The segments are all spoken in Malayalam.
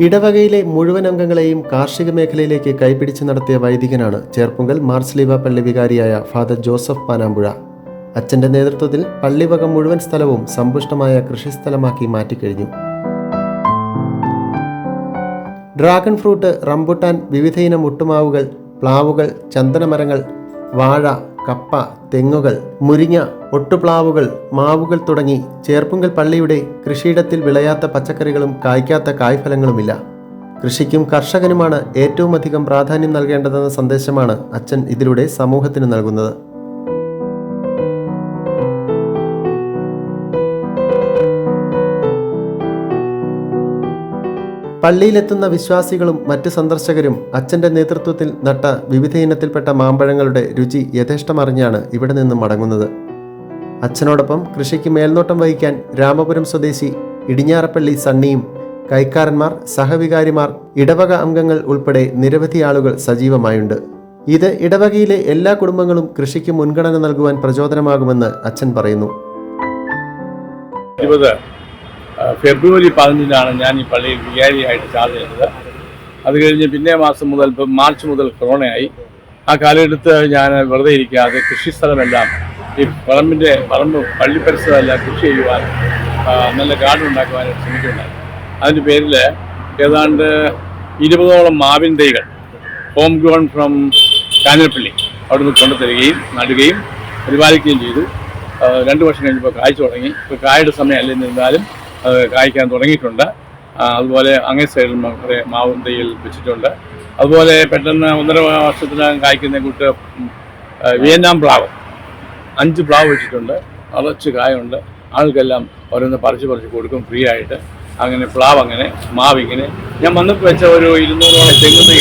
ഇടവകയിലെ മുഴുവൻ അംഗങ്ങളെയും കാർഷിക മേഖലയിലേക്ക് കൈപിടിച്ച് നടത്തിയ വൈദികനാണ് ചേർപ്പുങ്കൽ മാർസ്ലീവ പള്ളി വികാരിയായ ഫാദർ ജോസഫ് പാനാമ്പുഴ. അച്ഛന്റെ നേതൃത്വത്തിൽ പള്ളിവക മുഴുവൻ സ്ഥലവും സമ്പുഷ്ടമായ കൃഷിസ്ഥലമാക്കി മാറ്റിക്കഴിഞ്ഞു. ഡ്രാഗൺ ഫ്രൂട്ട് റംബുട്ടാൻ വിവിധയിനം മുട്ടുമാവുകൾ പ്ലാവുകൾ ചന്ദനമരങ്ങൾ വാഴ കപ്പ തെങ്ങുകൾ മുരിങ്ങ ഒട്ടുപ്ലാവുകൾ മാവുകൾ തുടങ്ങി ചേർപ്പുങ്കൽ പള്ളിയുടെ കൃഷിയിടത്തിൽ വിളയാത്ത പച്ചക്കറികളും കായ്ക്കാത്ത കായ്ഫലങ്ങളുമില്ല. കൃഷിക്കും കർഷകനുമാണ് ഏറ്റവും അധികം പ്രാധാന്യം നൽകേണ്ടതെന്ന സന്ദേശമാണ് അച്ഛൻ ഇതിലൂടെ സമൂഹത്തിന് നൽകുന്നത്. പള്ളിയിലെത്തുന്ന വിശ്വാസികളും മറ്റ് സന്ദർശകരും അച്ഛന്റെ നേതൃത്വത്തിൽ നട്ട വിവിധ ഇനത്തിൽപ്പെട്ട മാമ്പഴങ്ങളുടെ രുചി യഥേഷ്ടമറിഞ്ഞാണ് ഇവിടെ നിന്നും മടങ്ങുന്നത്. അച്ഛനോടൊപ്പം കൃഷിക്ക് മേൽനോട്ടം വഹിക്കാൻ രാമപുരം സ്വദേശി ഇടിഞ്ഞാറപ്പള്ളി സണ്ണിയും കൈക്കാരന്മാർ സഹവികാരിമാർ ഇടവക അംഗങ്ങൾ ഉൾപ്പെടെ നിരവധി ആളുകൾ സജീവമായുണ്ട്. ഇത് ഇടവകയിലെ എല്ലാ കുടുംബങ്ങളും കൃഷിക്ക് മുൻഗണന നൽകുവാൻ പ്രചോദനമാകുമെന്ന് അച്ഛൻ പറയുന്നു. ഫെബ്രുവരി പതിനഞ്ചിനാണ് ഞാൻ ഈ പള്ളിയിൽ വികാരിയായിട്ട് ചാർജ് ചെയ്തത്. അത് കഴിഞ്ഞ് പിന്നെ മാസം മുതൽ മാർച്ച് മുതൽ കൊറോണയായി. ആ കാലഘട്ടത്ത് ഞാൻ വെറുതെ ഇരിക്കാതെ കൃഷിസ്ഥലമെല്ലാം ഈ പറമ്പിന്റെ പറമ്പ് പള്ളി പരിസരമെല്ലാം കൃഷി ചെയ്യുവാൻ നല്ല ഗാർഡൻ ഉണ്ടാക്കുവാനായിട്ട് ശ്രമിക്കുന്നുണ്ടായിരുന്നു. അതിന്റെ പേരിൽ ഏതാണ്ട് ഇരുപതോളം മാവിൻ തൈകൾ ഹോം ഗ്രോൺ ഫ്രം കാഞ്ഞിരപ്പള്ളി അവിടുന്ന് കൊണ്ടുതരികയും നടുകയും പരിപാലിക്കുകയും ചെയ്തു. രണ്ട് വർഷം കഴിഞ്ഞപ്പോൾ കായ്ച്ചു തുടങ്ങി. ഇപ്പോൾ കായയുടെ സമയം എന്നിരുന്നാലും അത് കായ്ക്കാൻ തുടങ്ങിയിട്ടുണ്ട്. അതുപോലെ അങ്ങേ സൈഡിൽ കുറേ മാവും വെച്ചിട്ടുണ്ട്. അതുപോലെ പെട്ടെന്ന് ഒന്നര വർഷത്തിനകം കായ്ക്കുന്ന കൂട്ട് വിയന്നാം പ്ലാവ്. അഞ്ച് പ്ലാവ് വെച്ചിട്ടുണ്ട്. അറച്ച് കായുണ്ട്. ആൾക്കെല്ലാം ഓരോന്ന് പറിച്ച് പറിച്ച് കൊടുക്കും ഫ്രീ ആയിട്ട്. അങ്ങനെ പ്ലാവ് അങ്ങനെ മാവ് ഇങ്ങനെ. ഞാൻ വന്നപ്പോൾ വെച്ച ഒരു ഇരുന്നൂറോളം തെങ്ങ് തൈ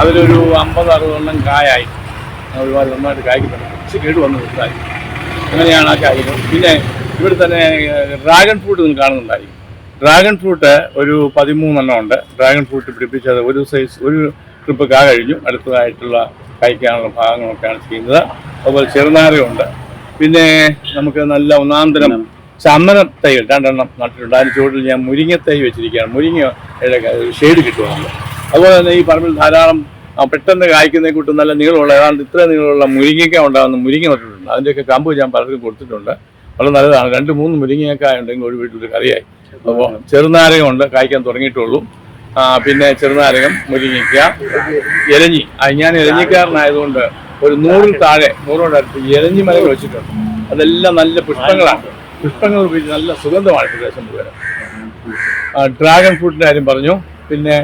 അതിലൊരു അമ്പത് അറുപതെണ്ണം കായായി. ഒരുപാട് നന്നായിട്ട് കായ്ക്കുന്നുണ്ട്. കുറച്ച് കേട് വന്ന് അങ്ങനെയാണ് ആ കാര്യം പിന്നെ ഇവിടെ തന്നെ ഡ്രാഗൺ ഫ്രൂട്ട് നിങ്ങൾ കാണുന്നുണ്ടായിരിക്കും ഡ്രാഗൺ ഫ്രൂട്ട് ഒരു പതിമൂന്നെണ്ണം ഉണ്ട്. ഡ്രാഗൺ ഫ്രൂട്ട് പിടിപ്പിച്ചത് ഒരു സൈസ് ഒരു ട്രിപ്പ് കാ കഴിഞ്ഞു. അടുത്തതായിട്ടുള്ള കഴിക്കാനുള്ള ഭാഗങ്ങളൊക്കെയാണ് ചെയ്യുന്നത്. അതുപോലെ ചെറുനാരയുണ്ട്. പിന്നെ നമുക്ക് നല്ല ഒന്നാന്തരം ചമ്മന തൈകൾ രണ്ടെണ്ണം നട്ടിട്ടുണ്ട്. അതിന് ചുവട്ടിൽ ഞാൻ മുരിങ്ങ തൈ വെച്ചിരിക്കുകയാണ്. മുരിങ്ങ ഷെയ്ഡ് കിട്ടും നമ്മൾ അതുപോലെ തന്നെ ഈ പറമ്പിൽ ധാരാളം പെട്ടെന്ന് കായ്ക്കുന്ന കൂട്ടും നല്ല നീളമുള്ള ഏതാണ്ട് ഇത്ര നീളമുള്ള മുരിങ്ങയ്ക്ക ഉണ്ടാകുന്ന മുരിങ്ങ നട്ടിട്ടുണ്ട്. അതിന്റെയൊക്കെ കമ്പ് ഞാൻ പലർക്കും കൊടുത്തിട്ടുണ്ട്. വളരെ നല്ലതാണ്. രണ്ട് മൂന്ന് മുരിങ്ങയൊക്കെ ഉണ്ടെങ്കിൽ ഒരു വീട്ടിൽ കറിയായി. അപ്പോൾ ചെറുനാരകം ഉണ്ട് കായ്ക്കാൻ തുടങ്ങിയിട്ടുള്ളൂ. പിന്നെ ചെറുനാരകം മുരിങ്ങയ്ക്ക ഇലഞ്ഞി ഞാൻ ഇലഞ്ഞിക്കാരനായതുകൊണ്ട് ഒരു നൂറിൽ താഴെ നൂറോടടുത്ത് ഇലഞ്ഞി മരങ്ങൾ വെച്ചിട്ടുണ്ട്. അതെല്ലാം നല്ല പുഷ്പങ്ങളാണ്. പുഷ്പങ്ങൾ ഉപയോഗിച്ച് നല്ല സുഗന്ധമാണ് പ്രദേശം മുഴുവൻ ഡ്രാഗൺ ഫ്രൂട്ടിന്റെ കാര്യം പറഞ്ഞു. പിന്നെ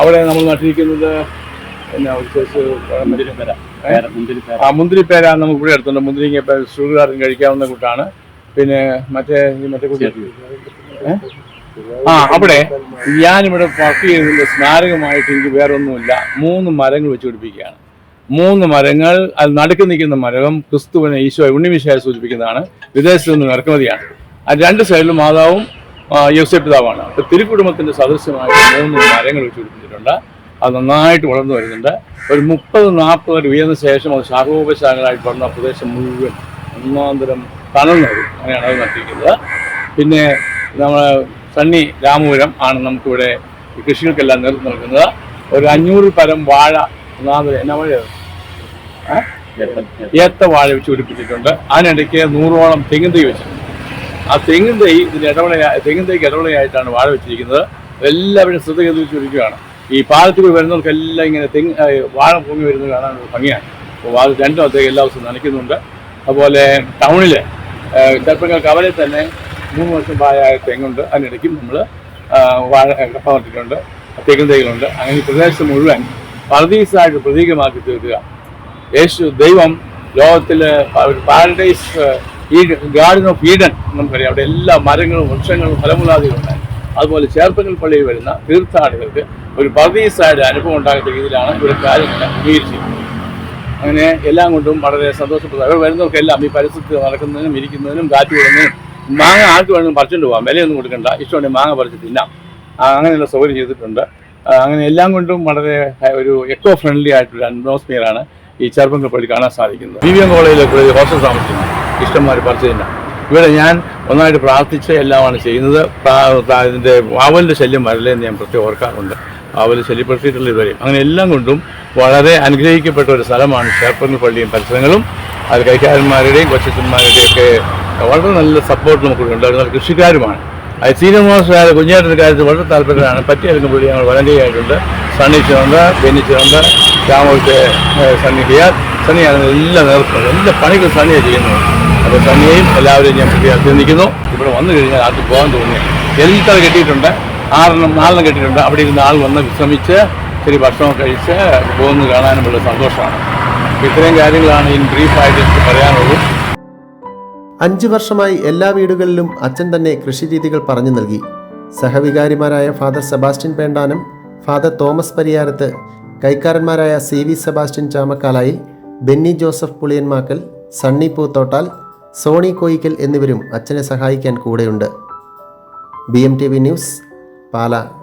അവിടെ നമ്മൾ നട്ടിരിക്കുന്നത് പിന്നെ മുന്തിരിപ്പേര. ആ മുന്തിരിപ്പേര നമുക്ക് ഇവിടെ എടുത്തുണ്ട് മുന്തിരിങ്ങ ഷുഗറുകാരൻ കഴിക്കാവുന്ന കൂട്ടാണ്. പിന്നെ മറ്റേ ഈ മറ്റേ കുട്ടി? ആ അവിടെ ഞാനിവിടെ വർക്ക് ചെയ്തതിന്റെ സ്മാരകമായിട്ട് എനിക്ക് വേറെ ഒന്നുമില്ല മൂന്ന് മരങ്ങൾ വെച്ച് പിടിപ്പിക്കുകയാണ്. മൂന്ന് മരങ്ങൾ അത് നടുക്ക് നിൽക്കുന്ന മരവും ക്രിസ്തുവിനെ ഈശോ ഉണ്ണിമിശായി സൂചിപ്പിക്കുന്നതാണ്. വിദേശത്ത് നിന്ന് ഇറക്കുമതിയാണ്. ആ രണ്ട് സൈഡിലും മാതാവും യോസേപ്പ് പിതാവാണ്. അപ്പോൾ തിരുക്കുടുംബത്തിന്റെ സദൃശ്യമായിട്ട് മൂന്ന് മരങ്ങൾ വെച്ച് പിടിപ്പിച്ചിട്ടുണ്ട്. അത് നന്നായിട്ട് വളർന്നു വരുന്നുണ്ട്. ഒരു മുപ്പത് നാൽപ്പത് വരെ ഉയർന്ന ശേഷം അത് ശാഖോപശാഖകളായിട്ട് വളർന്ന പ്രദേശം മുഴുവൻ ഒന്നാന്തരം തണൽ നൽകും അങ്ങനെയാണ് അത് നട്ടിരിക്കുന്നത് പിന്നെ നമ്മൾ സണ്ണി രാമപുരം ആണ് നമുക്കിവിടെ കൃഷികൾക്കെല്ലാം നേതൃത്വം നൽകുന്നത്. ഒരു അഞ്ഞൂറ് പരം വാഴ ഒന്നാമത് എന്നാ വഴി ഏത്ത വാഴ വെച്ച് പിടിപ്പിച്ചിട്ടുണ്ട്. അതിനിടയ്ക്ക് നൂറോളം തെങ്ങിൻ തൈ വെച്ചിട്ടുണ്ട്. ആ തെങ്ങിൻ തൈ ഇതിന് ഇടവള തെങ്ങിൻ തൈക്ക് ഇടവളയായിട്ടാണ് വാഴ വെച്ചിരിക്കുന്നത്. എല്ലാവരും ശ്രദ്ധ കേന്ദ്രീകരിച്ചിരിക്കുകയാണ് ഈ പാലത്തിൽ വരുന്നവർക്കെല്ലാം ഇങ്ങനെ തെങ്ങ് വാഴ പൊങ്ങി വരുന്നത് കാണാൻ ഭംഗിയാണ്. അപ്പോൾ അത് രണ്ടും അദ്ദേഹം എല്ലാ ദിവസവും നനയ്ക്കുന്നുണ്ട്. അതുപോലെ ടൗണിൽ ചെറുപ്പങ്ങൾ അവരെ തന്നെ മൂന്ന് വർഷം പ്രായമായ തെങ്ങുണ്ട്. അതിനിടയ്ക്കും നമ്മൾ വാഴ കപ്പ നട്ടിട്ടുണ്ട്. തെങ്ങിൻ തൈകളുണ്ട്. അങ്ങനെ ഈ പ്രദേശം മുഴുവൻ പർദീസായിട്ട് പ്രതീകമാക്കി തീർക്കുക. യേശു ദൈവം ലോകത്തിൽ പാരഡൈസ് ഈ ഗാർഡൻ ഓഫ് ഈഡൻ നമുക്കറിയാം അവിടെ എല്ലാ മരങ്ങളും വൃക്ഷങ്ങളും ഫലമുലാദികളും ഉണ്ടായി അതുപോലെ ചേർപ്പങ്ങൾ പള്ളിയിൽ വരുന്ന തീർത്ഥാടകർക്ക് ഒരു പറദീസായിട്ട് അനുഭവം ഉണ്ടാകുന്ന രീതിയിലാണ് ഇവിടെ കാര്യങ്ങൾ അംഗീകരിച്ചിരിക്കുന്നത്. അങ്ങനെ എല്ലാം കൊണ്ടും വളരെ സന്തോഷപ്രദം. അവിടെ വരുന്നവർക്കെല്ലാം ഈ പരിസരത്ത് നടക്കുന്നതിനും ഇരിക്കുന്നതിനും കാറ്റ് വിടുന്നതിനും മാങ്ങ ആർക്ക് വേണമെങ്കിലും പറിച്ചുകൊണ്ട് പോകാം. വിലയൊന്നും കൊടുക്കണ്ട. ഇഷ്ടമുണ്ടെങ്കിൽ മാങ്ങ പറിച്ച് തിന്നാം. അങ്ങനെയുള്ള സൗകര്യം ചെയ്തിട്ടുണ്ട്. അങ്ങനെ എല്ലാം കൊണ്ടും വളരെ ഒരു എക്കോ ഫ്രണ്ട്ലി ആയിട്ടൊരു അറ്റ്മോസ്ഫിയറാണ് ഈ ചെറുപ്പങ്ങൾ പള്ളി കാണാൻ സാധിക്കുന്നത്. ബി വി എം കോളേജിലെ കൂടുതൽ ഹോസ്റ്റൽ താമസിക്കുന്നു. ഇഷ്ടംമാർ പറിച്ച് തിന്നാം. ഇവിടെ ഞാൻ ഒന്നായിട്ട് പ്രാർത്ഥിച്ച് എല്ലാമാണ് ചെയ്യുന്നത്. ഇതിന്റെ വാവലിന്റെ ശല്യം എന്ന് ഞാൻ പ്രത്യേകം ഓർക്കാറുണ്ട്. വാവൽ ശല്യപ്പെടുത്തിയിട്ടുള്ള ഇതുവരെയും അങ്ങനെ എല്ലാം കൊണ്ടും വളരെ അനുഗ്രഹിക്കപ്പെട്ട ഒരു സ്ഥലമാണ് ക്ഷേത്രങ്ങൾ പള്ളിയും പരിസരങ്ങളും. അത് കൈക്കാരന്മാരുടെയും കൊച്ചന്മാരുടെയും ഒക്കെ വളരെ നല്ല സപ്പോർട്ട് നമുക്ക് ഉണ്ടായിരുന്ന കൃഷിക്കാരുമാണ്. അത് സീനിയർ കുഞ്ഞേട്ടന്റെ കാര്യത്തിൽ വളരെ താല്പര്യമാണ് പറ്റിയെടുക്കുന്ന പുള്ളി ഞങ്ങൾ വളണ്ടിയർ ആയിട്ടുണ്ട്. ബെന്നി ചിറന്ത രാമത്തെ സണ്ണി ഹിയാർ സണ്ണിയാണ് എല്ലാം നേർക്കുന്നത് എല്ലാ പണികളും സണ്ണിയാണ് ചെയ്യുന്നത്. അപ്പോൾ സണ്ണിയെയും എല്ലാവരെയും ഞാൻ പ്രതി അഭിനന്ദിക്കുന്നു. ഇവിടെ വന്നു കഴിഞ്ഞാൽ ആർക്ക് പോകാൻ തോന്നി എല്ലാം കെട്ടിയിട്ടുണ്ട്. ആറെണ്ണം നാലെണ്ണം കെട്ടിയിട്ടുണ്ട് അവിടെ ഇരുന്ന് ആൾ വന്ന് വിശ്രമിച്ച് ഇത്തിരി ഭക്ഷണം കഴിച്ച് പോകുന്നു കാണാനുമുള്ള സന്തോഷമാണ്. ഇത്രയും കാര്യങ്ങളാണ് ഇൻ ബ്രീഫായിട്ട് എനിക്ക് പറയാനുള്ളത്. അഞ്ചു വർഷമായി എല്ലാ വീടുകളിലും അച്ഛൻ തന്നെ കൃഷിരീതികൾ പറഞ്ഞു നൽകി. സഹവികാരിമാരായ father Sebastian Pendanam father Thomas Pariyarath കൈക്കാരന്മാരായ C V Sebastian Chamakkalayi Benny Joseph Puliyanmakkal Sunny Poothottal Sony Koyickal എന്നിവരും അച്ഛനെ സഹായിക്കാൻ കൂടെയുണ്ട്. B M T V news para